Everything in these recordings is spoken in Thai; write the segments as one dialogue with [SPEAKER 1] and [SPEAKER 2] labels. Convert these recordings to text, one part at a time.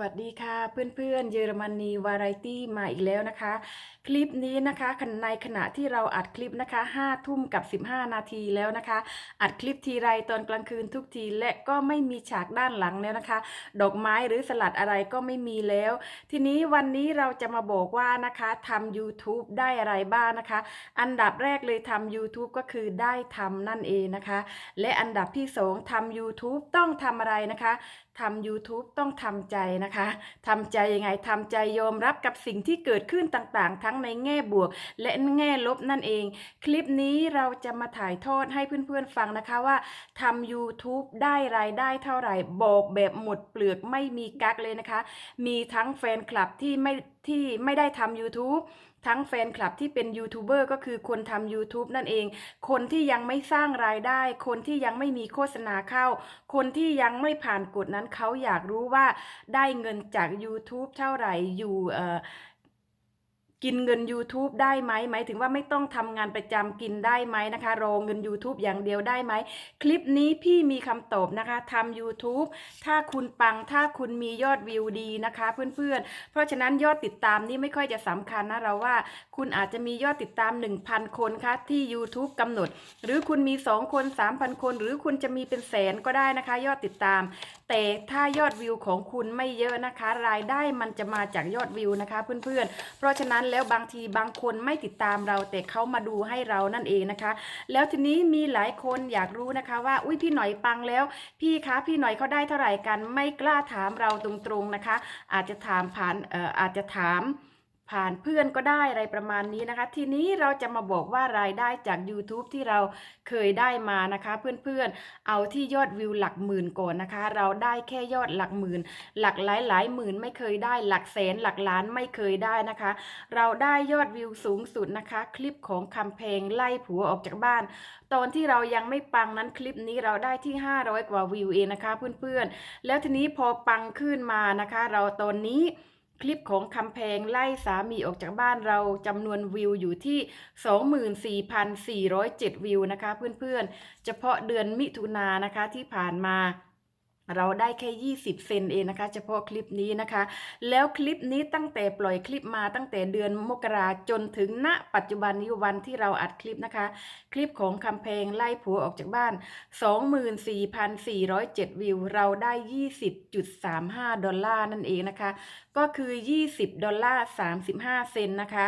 [SPEAKER 1] วัสดีค่ะเพื่อนๆ เยอรมนีวาไรตี้มาอีกแล้วนะคะ คลิปนี้นะคะในขณะที่เราอัดคลิปนะคะ5ทุ่มกับ 15 นาทีแล้วนะคะ อัดคลิปทีไรตอนกลางคืนทุกทีและก็ไม่มีฉากด้านหลังแล้วนะคะ ดอกไม้หรือสลัดอะไรก็ไม่มีแล้ว ทีนี้วันนี้เราจะมาบอกว่านะคะทำ YouTube ได้อะไรบ้างนะคะ อันดับแรกเลยทำ YouTube ก็คือได้ทำนั่นเองนะคะ และอันดับที่สองทำ YouTube ต้องทำอะไรนะคะทำ YouTube ต้องทำใจนะคะทำใจยังไงทำใจยอมรับกับสิ่งที่เกิดขึ้นต่างๆ ทั้งในแง่บวก และแง่ลบนั่นเอง คลิปนี้เราจะมาถ่ายทอดให้เพื่อนๆฟังนะคะว่าทำ YouTube ได้รายได้เท่าไหร่ บอกแบบหมดเปลือกไม่มีกักเลยนะคะ มีทั้งแฟนคลับที่ไม่ ที่ไม่ได้ทำ YouTube ทั้งแฟนคลับที่เป็นยูทูบเบอร์ก็คือคนทำ YouTube นั่นเอง คนที่ยังไม่สร้างรายได้ คนที่ยังไม่มีโฆษณาเข้า คนที่ยังไม่ผ่านกฎนั้นเขาอยากรู้ว่าได้เงินจาก YouTube เท่าไหร่อยู่เอ่อ กินเงิน YouTube ได้ไหมหมายถึงว่าไม่ต้องทำงานประจำกินได้ไหมนะคะ รอเงิน YouTube อย่างเดียวได้ไหม คลิปนี้พี่มีคำตอบนะคะทำ YouTube ถ้าคุณปังถ้าคุณมียอดวิวดีนะคะ เพื่อนๆ เพราะฉะนั้นยอดติดตามนี่ไม่ค่อยจะสำคัญนะเราว่า คุณอาจจะมียอดติดตาม 1,000 คนคะที่ YouTube กำหนด หรือคุณมี 2 คน 3,000 คน หรือคุณจะมีเป็นแสนก็ได้นะคะ ยอดติดตามแต่ถ้ายอดวิวของคุณไม่เยอะนะคะ รายได้มันจะมาจากยอดวิวนะคะเพื่อนๆ เพราะฉะนั้นแล้วบางทีบางคนไม่ติดตามเราแต่เขามาดูให้เรานั่นเองนะคะ แล้วทีนี้มีหลายคนอยากรู้นะคะว่าอุ้ยพี่หน่อยปังแล้ว พี่คะพี่หน่อยเขาได้เท่าไหร่กันไม่กล้าถามเราตรงๆนะคะ อาจจะถามผ่านเอ่ออาจจะถาม ผ่านเพื่อนก็ได้อะไรประมาณนี้นะคะ ทีนี้เราจะมาบอกว่ารายได้จาก YouTube ที่เราเคยได้มานะคะ เพื่อนๆ เอาที่ยอดวิวหลักหมื่นก่อนนะคะ เราได้แค่ยอดหลักหมื่น หลักหลายหลายหมื่นไม่เคยได้ หลักแสนหลักล้านไม่เคยได้นะคะ เราได้ยอดวิวสูงสุดนะคะ คลิปของคำเพลงไล่ผัวออกจากบ้าน ตอนที่เรายังไม่ปังนั้นคลิปนี้เราได้ที่ 500 กว่าวิวเองนะคะ เพื่อนๆ แล้วทีนี้พอปังขึ้นมานะคะ เราตอนนี้ คลิปของคำแพงไล่สามีออกจากบ้านเราจำนวนวิวอยู่ที่ 24,407 วิวนะคะเพื่อนๆ เฉพาะเดือนมิถุนายนะคะที่ผ่านมา เราได้แค่ 20 เซนเองนะคะ เฉพาะคลิปนี้นะคะ แล้วคลิปนี้ตั้งแต่ปล่อยคลิปมาตั้งแต่เดือนมกราจนถึงณ ปัจจุบันนี้วันที่เราอัดคลิปนะคะ คลิปของคำเพลงไล่ผัวออกจากบ้าน 24,407 วิว เราได้ 20.35 ดอลลาร์นั่นเองนะคะ ก็คือ 20 ดอลลาร์ 35 เซนต์นะคะ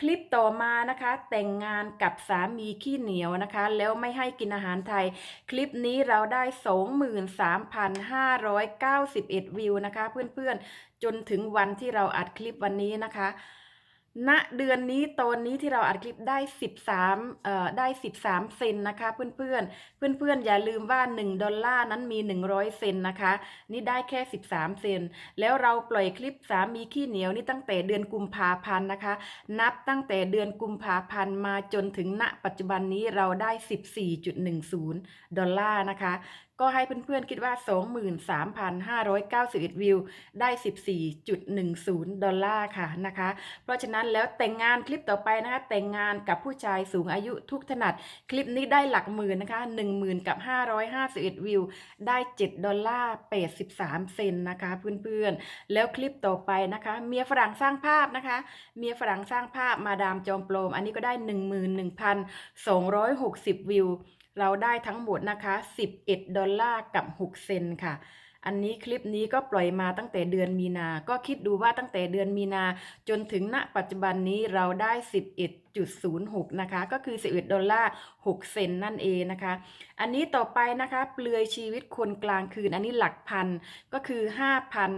[SPEAKER 1] คลิปต่อมานะคะ แต่งงานกับสามีขี้เหนียวนะคะ แล้วไม่ให้กินอาหารไทย คลิปนี้เราได้ 23,591 วิวนะคะ เพื่อนๆ จนถึงวันที่เราอัดคลิปวันนี้นะคะ ณเดือนนี้ตอนนี้ที่เราอัดคลิปได้ 13เอ่อได้ 13 เซนนะคะเพื่อนๆเพื่อนๆอย่าลืมว่า 1 ดอลลาร์นั้นมี 100 เซนนะคะ นี่ได้แค่ 13 เซนแล้วเราปล่อยคลิปสามีขี้เหนียวนี่ตั้งแต่เดือนกุมภาพันธ์นะคะ นับตั้งแต่เดือนกุมภาพันธ์มาจนถึงณปัจจุบันนี้เราได้ 14.10 ดอลลาร์นะคะ ก็ให้เพื่อนๆคิดว่า 23,591 วิว ได้ 14.10 ดอลลาร์ค่ะนะคะ เพราะฉะนั้นแล้วแต่งงานคลิปต่อไปนะคะแต่งงานกับผู้ชายสูงอายุทุกถนัด คลิปนี้ได้หลักหมื่นนะคะ10,000 กับ 551 วิว ได้ 7 ดอลลาร์ 83 เซนนะคะเพื่อนๆ แล้วคลิปต่อไปนะคะ เมียฝรั่งสร้างภาพนะคะ เมียฝรั่งสร้างภาพมาดามจอมโปรมอันนี้ก็ได้ 11,260 วิว เราได้ทั้งหมดนะคะ 11 ดอลลาร์กับ 6 เซนค่ะ อันนี้คลิปนี้ก็ปล่อยมาตั้งแต่เดือนมีนา ก็คิดดูว่าตั้งแต่เดือนมีนา จนถึงณปัจจุบันนี้เราได้ 11.06 นะคะ ก็คือ 11 ดอลลาร์ 6 เซนนั่นเองนะคะ อันนี้ต่อไปนะคะ เปลือยชีวิตคนกลางคืน อันนี้หลักพัน ก็คือ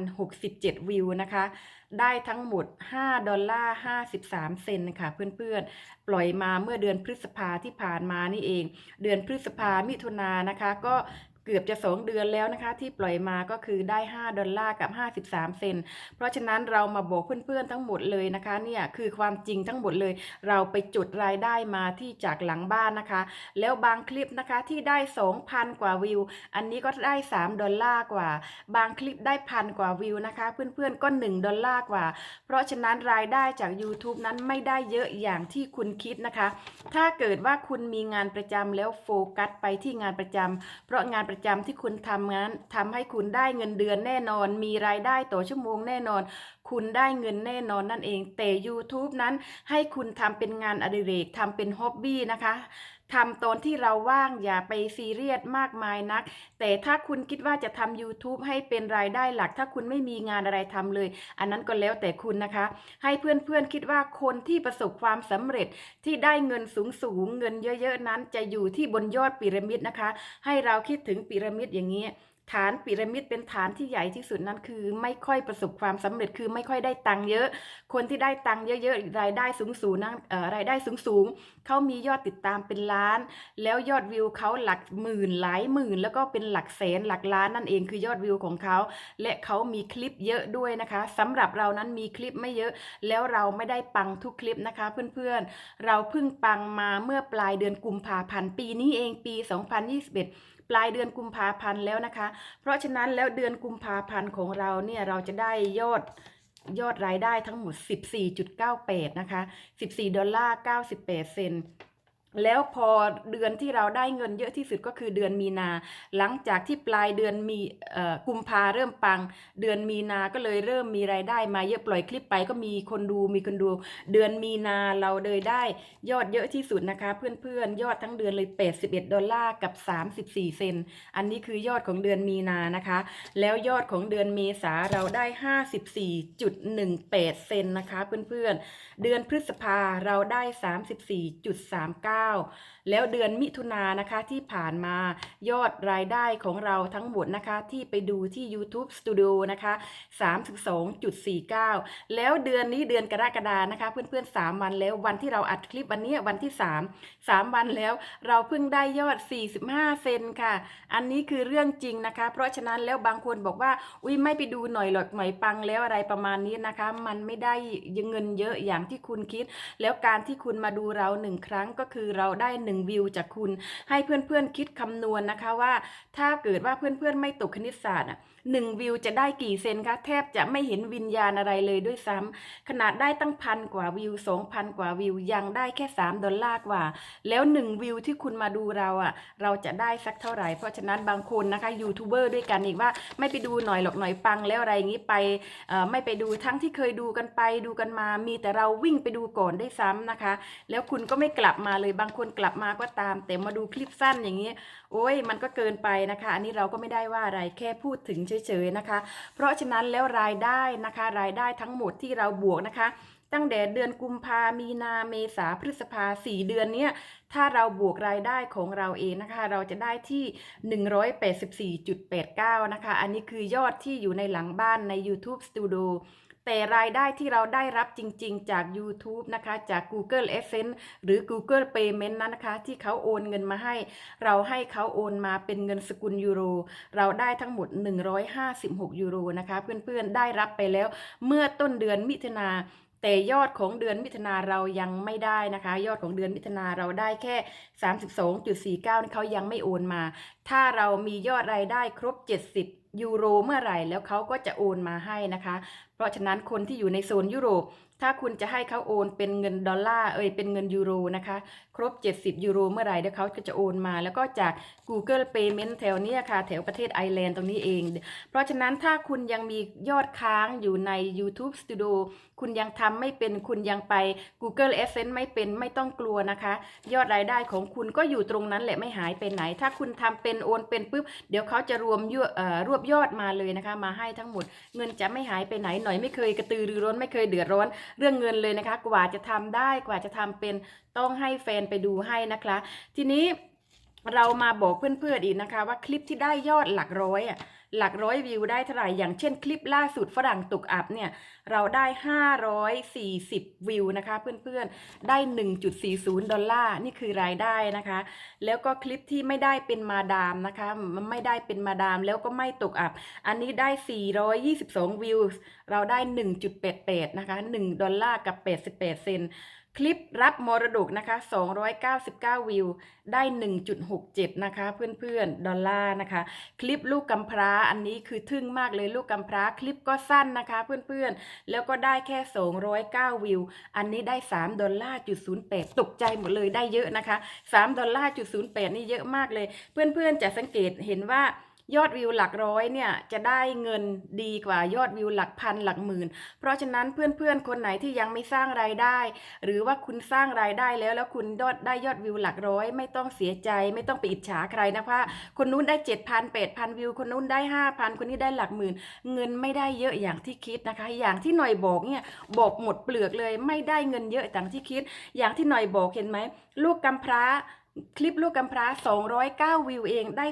[SPEAKER 1] 5,067 วิวนะคะ ได้ทั้งหมด 5 ดอลลาร์ 53 เซนค่ะเพื่อนๆ ปล่อยมาเมื่อเดือนพฤษภาที่ผ่านมานี่เอง เดือนพฤษภามิถุนานะคะ ก็ เกือบจะ 2 เดือนแล้วนะคะ ที่ปล่อยมาก็คือได้ 5 ดอลลาร์กับ 53 เซนเพราะฉะนั้นเรามาบอกเพื่อนๆทั้งหมดเลยนะคะเนี่ยคือความจริงทั้งหมดเลย เราไปจุดรายได้มาที่จากหลังบ้านนะคะ แล้วบางคลิปนะคะที่ได้ 2,000 กว่าวิว อันนี้ก็ได้ 3 ดอลลาร์กว่า บางคลิปได้พันกว่าวิวนะคะ เพื่อนๆก็ 1 ดอลลาร์กว่า เพราะฉะนั้นรายได้จาก YouTube นั้นไม่ได้เยอะอย่างที่คุณคิดนะคะ ถ้าเกิดว่าคุณมีงานประจำแล้วโฟกัสไปที่งานประจำเพราะงานประประจำที่คุณทำงั้นทำให้คุณได้เงินเดือนแน่นอน มีรายได้ต่อชั่วโมงแน่นอน คุณได้เงินแน่นอนนั่นเอง แต่ YouTube นั้นให้คุณทำเป็นงานอดิเรกทำเป็นฮ็อบบี้นะคะ ทำตอนที่เราว่างอย่าไปซีเรียสมากมายนัก แต่ถ้าคุณคิดว่าจะทำ YouTube ให้เป็นรายได้หลัก ถ้าคุณไม่มีงานอะไรทำเลย อันนั้นก็แล้วแต่คุณนะคะ ให้เพื่อนๆคิดว่าคนที่ประสบความสำเร็จที่ได้เงินสูงๆเงินเยอะๆนั้น จะอยู่ที่บนยอดปิระมิดนะคะ ให้เราคิดถึงปิระมิดอย่างนี้ ฐานพีระมิดเป็นฐานที่ใหญ่ที่สุดนั้นคือ ไม่ค่อยประสบความสำเร็จคือไม่ค่อยได้ตังค์เยอะ คนที่ได้ตังค์เยอะๆรายได้สูงๆนั้นเอ่อรายได้สูงๆเขามียอดติดตามเป็นล้าน แล้วยอดวิวเขาหลักหมื่นหลายหมื่น แล้วก็เป็นหลักแสนหลักล้านนั่นเองคือยอดวิวของเขาและเขามีคลิปเยอะด้วยนะคะสำหรับเรานั้นมีคลิปไม่เยอะ แล้วเราไม่ได้ปังทุกคลิปนะคะ เพื่อนๆเราเพิ่งปังมาเมื่อปลายเดือนกุมภาพันธ์ปีนี้เองปี 2021 ปลายเดือนกุมภาพันธ์แล้วนะคะ เพราะฉะนั้นแล้วเดือนกุมภาพันธ์ของเราเนี่ยเราจะได้ยอดยอดรายได้ทั้งหมด 14.98 นะคะ 14 ดอลลาร์ 98 เซน แล้วพอเดือนที่เราได้เงินเยอะที่สุดก็คือเดือนมีนา หลังจากที่ปลายเดือนมีกุมภาเริ่มปัง เดือนมีนาก็เลยเริ่มมีรายได้มาเยอะปล่อยคลิปไปก็มีคนดูมีคนดู เดือนมีนาเราเลยได้ยอดเยอะที่สุดนะคะ เพื่อนๆ ยอดทั้งเดือนเลย81ดอลลาร์กับ 34 เซนอันนี้คือยอดของเดือนมีนานะคะ แล้วยอดของเดือนเมษาเราได้ 54.18 เซนนะคะ เพื่อนๆเดือนพฤษภาเราได้ 34.39แล้วเดือนมิถุนายนนะคะที่ผ่านมายอดรายได้ของเราทั้งหมดนะคะที่ไปดูที่ YouTube Studio นะคะ32.49 แล้วเดือนนี้เดือนกรกฎานะคะ เพื่อนๆ 3 วันแล้ววันที่เราอัดคลิปวันนี้วันที่ 3 3 วันแล้วเราเพิ่งได้ยอด 45 เซนค่ะ อันนี้คือเรื่องจริงนะคะ เพราะฉะนั้นแล้วบางคนบอกว่าอุ้ยไม่ไปดูหน่อยหรอกหน่อยปังแล้วอะไรประมาณนี้นะคะ มันไม่ได้เงินเยอะอย่างที่คุณคิด แล้วการที่คุณมาดูเราหนึ่งครั้งก็คือเราได้หนึ่งวิวจากคุณ ให้เพื่อนๆคิดคำนวณนะคะว่า ถ้าเกิดว่าเพื่อนๆไม่ตกคณิตศาสตร์อะหนึ่งวิวจะได้กี่เซนคะแทบจะไม่เห็นวิญญาณอะไรเลยด้วยซ้ำขนาดได้ตั้งพันกว่าวิวสองพันกว่าวิวยังได้แค่ 3 ดอลลาร์กว่า แล้วหนึ่งวิวที่คุณมาดูเราอะเราจะได้สักเท่าไหร่ เพราะฉะนั้นบางคนนะคะยูทูบเบอร์ด้วยกันอีกว่าไม่ไปดูหน่อยหรอกหน่อยปังแล้วอะไรอย่างนี้ไปไม่ไปดูทั้งที่เคยดูกันไปดูกันมา มีแต่เราวิ่งไปดูก่อนได้ซ้ำนะคะ แล้วคุณก็ไม่กลับมาเลยบางคนกลับมาก็ตาม แต่มาดูคลิปสั้นอย่างนี้ โอ้ยมันก็เกินไปนะคะ อันนี้เราก็ไม่ได้ว่าอะไรแค่พูดถึงเฉยๆนะคะ เพราะฉะนั้นแล้วรายได้นะคะ รายได้ทั้งหมดที่เราบวกนะคะ ตั้งแต่เดือนกุมภามีนาเมษาพฤษภาสี่เดือนเนี้ยถ้าเราบวกรายได้ของเราเองนะคะ เราจะได้ที่ 184.89 นะคะ อันนี้คือยอดที่อยู่ในหลังบ้านใน YouTube Studio แต่รายได้ที่เราได้รับจริง ๆ จาก YouTube นะคะ จาก Google AdSense หรือ Google Payment นั้นนะคะ ที่เขาโอนเงินมาให้ เราให้เขาโอนมาเป็นเงินสกุลยูโร เราได้ทั้งหมด 156 ยูโรนะคะ เพื่อนๆ ได้รับไปแล้วเมื่อต้นเดือนมิถุนาแต่ยอดของเดือนมิถุนาเรายังไม่ได้นะคะ ยอดของเดือนมิถุนาเราได้แค่ 32.49นี่เขายังไม่โอนมา ถ้าเรามียอดรายได้ครบ 70 ยูโรเมื่อไหร่แล้วเขาก็จะโอนมาให้นะคะ เพราะฉะนั้นคนที่อยู่ในโซนยุโรป ถ้าคุณจะให้เขาโอนเป็นเงินดอลลาร์เอ้ยเป็นเงินยูโรนะคะ ครบ 70 ยูโรเมื่อไหร่เดี๋ยวเขาก็จะโอนมา แล้วก็จาก Google Payment แถวเนี้ยค่ะ แถวประเทศไอร์แลนด์ตรงนี้เอง เพราะฉะนั้นถ้าคุณยังมียอดค้างอยู่ใน YouTube Studio คุณยังทำไม่เป็นคุณยังไป Google AdSense ไม่เป็นไม่ต้องกลัวนะคะ ยอดรายได้ของคุณก็อยู่ตรงนั้นแหละไม่หายไปไหน ถ้าคุณทำเป็นโอนเป็นปุ๊บเดี๋ยวเขาจะรวมยอดรวบยอดมาเลยนะคะ มาให้ทั้งหมด เงินจะไม่หายไปไหนหน่อยไม่เคยกระตือรือร้นไม่เคยเดือดร้อนเรื่องเงินเลยนะคะ กว่าจะทำได้กว่าจะทำเป็น ต้องให้แฟนไปดูให้นะคะ ทีนี้เรามาบอกเพื่อนๆอีกนะคะ ว่าคลิปที่ได้ยอดหลักร้อยอะหลักร้อยวิวได้เท่าไหร่อย่างเช่นคลิปล่าสุดฝรั่งตกอับเนี่ยเราได้ 540 วิวนะคะ เพื่อนๆได้ 1.40 ดอลลาร์นี่คือรายได้นะคะ แล้วก็คลิปที่ไม่ได้เป็นมาดามนะคะมันไม่ได้เป็นมาดามแล้วก็ไม่ตกอับ อันนี้ได้ 422 วิวเราได้ 1.88 นะคะ 1 ดอลลาร์กับ 88 เซน คลิปรับมรดกนะคะ 299 วิว ได้ 1.67 นะคะ เพื่อนๆ ดอลลาร์นะคะ คลิปลูกกำพร้าอันนี้คือทึ่งมากเลยลูกกำพร้าคลิปก็สั้นนะคะ เพื่อนๆ แล้วก็ได้แค่ 209 วิว อันนี้ได้ 3 ดอลลาร์จุด08ตกใจหมดเลยได้เยอะนะคะ 3 ดอลลาร์จุด08นี่เยอะมากเลย เพื่อนๆ จะสังเกตเห็นว่า ยอดวิวหลักร้อยเนี่ยจะได้เงินดีกว่ายอดวิวหลักพันหลักหมื่น เพราะฉะนั้นเพื่อนๆ คนไหนที่ยังไม่สร้างรายได้ หรือว่าคุณสร้างรายได้แล้วแล้วคุณยอดได้ยอดวิวหลักร้อย ไม่ต้องเสียใจ ไม่ต้องไปอิจฉาใครนะคะคนนู้นได้เจ็ดพันแปดพันวิว คนนู้นได้ห้าพันคนนี้ได้หลักหมื่น เงินไม่ได้เยอะอย่างที่คิดนะคะ อย่างที่หน่อยบอกเนี่ยบอกหมดเปลือกเลย ไม่ได้เงินเยอะอย่างที่คิด อย่างที่หน่อยบอกเห็นไหมลูกกำพร้า คลิปลูกกำพร้า 209 วิวเองได้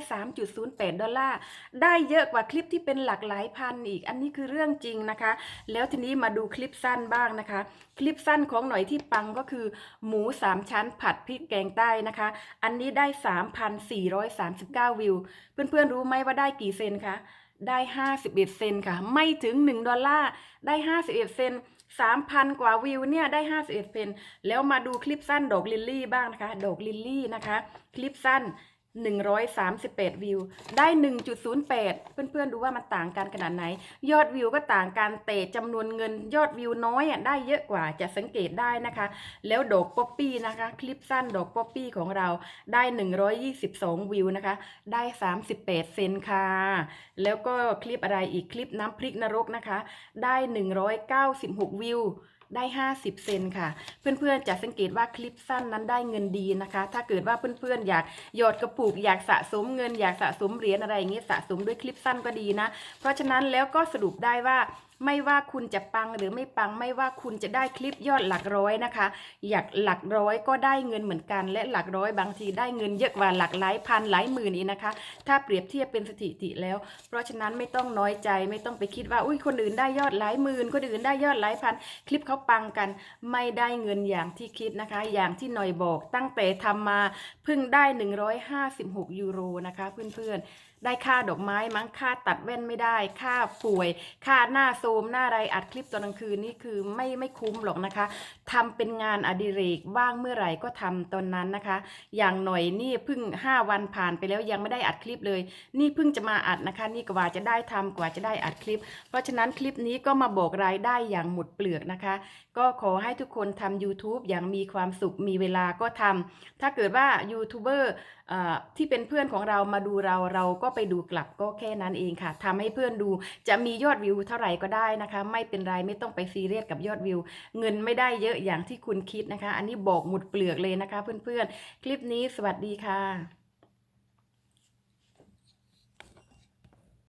[SPEAKER 1] 3.08 ดอลลาร์ ได้เยอะกว่าคลิปที่เป็นหลักหลายพันอีก อันนี้คือเรื่องจริงนะคะ แล้วทีนี้มาดูคลิปสั้นบ้างนะคะ คลิปสั้นของหน่อยที่ปังก็คือ หมู 3 ชั้นผัดพริกแกงใต้นะคะ อันนี้ได้ 3,439 วิว เพื่อนๆรู้ไหมว่าได้กี่เซนคะ ได้ 51 เซนค่ะ ไม่ถึง 1 ดอลลาร์ ได้ 51 เซน3,000 กว่าวิวเนี่ยได้ 51 เซนแล้วมาดูคลิปสั้นดอกลิลลี่บ้างนะคะ ดอกลิลลี่นะคะ คลิปสั้น 138 วิว ได้ 1.08 เพื่อนๆ ดูว่ามันต่างกันขนาดไหน ยอดวิวก็ต่างกันแต่จำนวนเงินยอดวิวน้อยอะได้เยอะกว่าจะสังเกตได้นะคะ แล้วดอกป๊อปปี้นะคะ คลิปสั้นดอกป๊อปปี้ของเราได้ 122 วิวนะคะ ได้ 38 เซนค่ะ แล้วก็คลิปอะไรอีกคลิปน้ำพริกนรกนะคะ ได้ 196 วิว ได้ 50 เซนค่ะ เพื่อนๆจะสังเกตว่าคลิปสั้นนั้นได้เงินดีนะคะ ถ้าเกิดว่าเพื่อนๆอยากหยอดกระปุกอยากสะสมเงินอยากสะสมเหรียญอะไรอย่างเงี้ยสะสมด้วยคลิปสั้นก็ดีนะ เพราะฉะนั้นแล้วก็สรุปได้ว่า ไม่ว่าคุณจะปังหรือไม่ปังไม่ว่าคุณจะได้คลิปยอดหลักร้อยนะคะ อยากหลักร้อยก็ได้เงินเหมือนกัน และหลักร้อยบางทีได้เงินเยอะกว่าหลักหลายพันหลายหมื่นอีกนะคะ ถ้าเปรียบเทียบเป็นสถิติแล้ว เพราะฉะนั้นไม่ต้องน้อยใจไม่ต้องไปคิดว่าอุ้ยคนอื่นได้ยอดหลายหมื่นคนอื่นได้ยอดหลายพัน คลิปเขาปังกัน ไม่ได้เงินอย่างที่คิดนะคะ อย่างที่หน่อยบอกตั้งแต่ทำมาเพิ่งได้ 156 ยูโรนะคะเพื่อนๆได้ค่าดอกไม้มั้งค่าตัดแว่นไม่ได้ ค่าป่วย ค่าหน้าโซมหน้าไรอัดคลิปตอนกลางคืนนี่คือไม่ไม่คุ้มหรอกนะคะทำเป็นงานอดิเรกว่างเมื่อไหร่ก็ทำตอนนั้นนะคะ อย่างหน่อยนี่เพิ่ง 5 วันผ่านไปแล้วยังไม่ได้อัดคลิปเลย นี่เพิ่งจะมาอัดนะคะ นี่กว่าจะได้ทำกว่าจะได้อัดคลิป เพราะฉะนั้นคลิปนี้ก็มาบอกรายได้อย่างหมดเปลือกนะคะ ก็ขอให้ทุกคนทำ YouTube อย่างมีความสุขมีเวลาก็ทำถ้าเกิดว่ายูทูบเบอร์ที่เป็นเพื่อนของเรามาดูเราเราก็ไปดูกลับก็แค่นั้นเองค่ะทำให้เพื่อนดูจะมียอดวิวเท่าไหร่ก็ได้นะคะ ไม่เป็นไรไม่ต้องไปซีเรียสกับยอดวิว เงินไม่ได้เยอะอย่างที่คุณคิดนะคะ อันนี้บอกหมดเปลือกเลยนะคะ เพื่อนๆ คลิปนี้สวัสดีค่ะ